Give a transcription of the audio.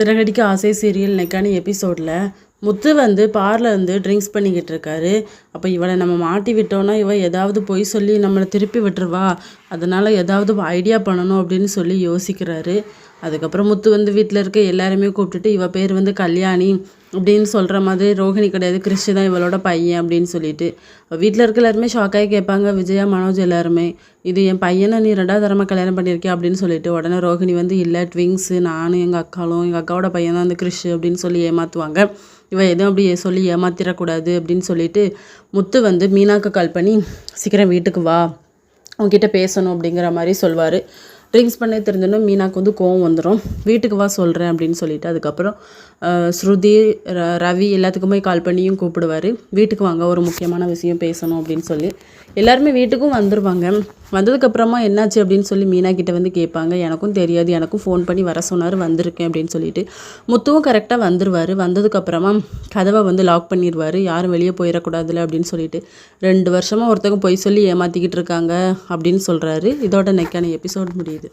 சிறகடிக்க ஆசை சீரியல் நெக்கான எபிசோடில் முத்து வந்து பாரில் வந்து ட்ரிங்க்ஸ் பண்ணிக்கிட்டு இருக்காரு. அப்போ இவளை நம்ம மாட்டி விட்டோன்னா இவள் ஏதாவது பொய் சொல்லி நம்மளை திருப்பி விட்டுருவா. அதனால் ஏதாவது ஐடியா பண்ணணும் அப்படின்னு சொல்லி யோசிக்கிறாரு. அதுக்கப்புறம் முத்து வந்து வீட்டில் இருக்க எல்லாருமே கூப்பிட்டுட்டு இவள் பேர் வந்து கல்யாணி. அப்படின்னு சொல்கிற மாதிரி ரோஹிணி கிடையாது. கிறிஷ் தான் இவளோட பையன் அப்படின்னு சொல்லிட்டு. வீட்டில் இருக்க எல்லாருமே ஷாக்காகி கேட்பாங்க. விஜயா மனோஜ் எல்லாருமே இது என் பையனை நீ ரெண்டாவது தரமாக கல்யாணம் பண்ணியிருக்கேன் அப்படின்னு சொல்லிட்டு உடனே ரோஹிணி வந்து இல்லை ட்விங்ஸு நானும் எங்கள் அக்காலும் எங்கள் அக்காவோட பையன் தான் வந்து கிறிஷ் அப்படின்னு சொல்லி ஏமாற்றுவாங்க இவ எதுவும் அப்படி சொல்லி ஏமாத்திடக்கூடாது அப்படின்னு சொல்லிட்டு முத்து வந்து மீனாக்கு கால் பண்ணி சீக்கிரம் வீட்டுக்கு வா. உங்ககிட்ட பேசணும் அப்படிங்கிற மாதிரி சொல்வார். ட்ரிங்க்ஸ் பண்ணே தெரிஞ்சோன்னா மீனாக்கு வந்து கோவம் வந்துடும் வீட்டுக்கு வா சொல்கிறேன் அப்படின்னு சொல்லிட்டு அதுக்கப்புறம் ஸ்ருதி ர- ரவி எல்லாத்துக்குமே கால் பண்ணியும் கூப்பிடுவார். வீட்டுக்கு வாங்க ஒரு முக்கியமான விஷயம் பேசணும் அப்படின்னு சொல்லி. எல்லாருமே வீட்டுக்கும் வந்துடுவாங்க வந்ததுக்கப்புறமா என்னாச்சு அப்படின்னு சொல்லி மீனா கிட்ட வந்து கேட்பாங்க. எனக்கும் தெரியாது. எனக்கும் ஃபோன் பண்ணி வர சொன்னார் வந்திருக்கேன் அப்படின்னு சொல்லிட்டு. முத்துவும் கரெக்டாக வந்துடுவார் வந்ததுக்கப்புறமா கதவை வந்து லாக் பண்ணிடுவார் யாரும் வெளியே போயிடக்கூடாதுல அப்படின்னு சொல்லிட்டு. ரெண்டு வருஷமாக ஒருத்தங்க போய் சொல்லி ஏமாற்றிக்கிட்டு இருக்காங்க அப்படின்னு சொல்கிறாரு இதோட நெக்கான எபிசோட் முடியுது.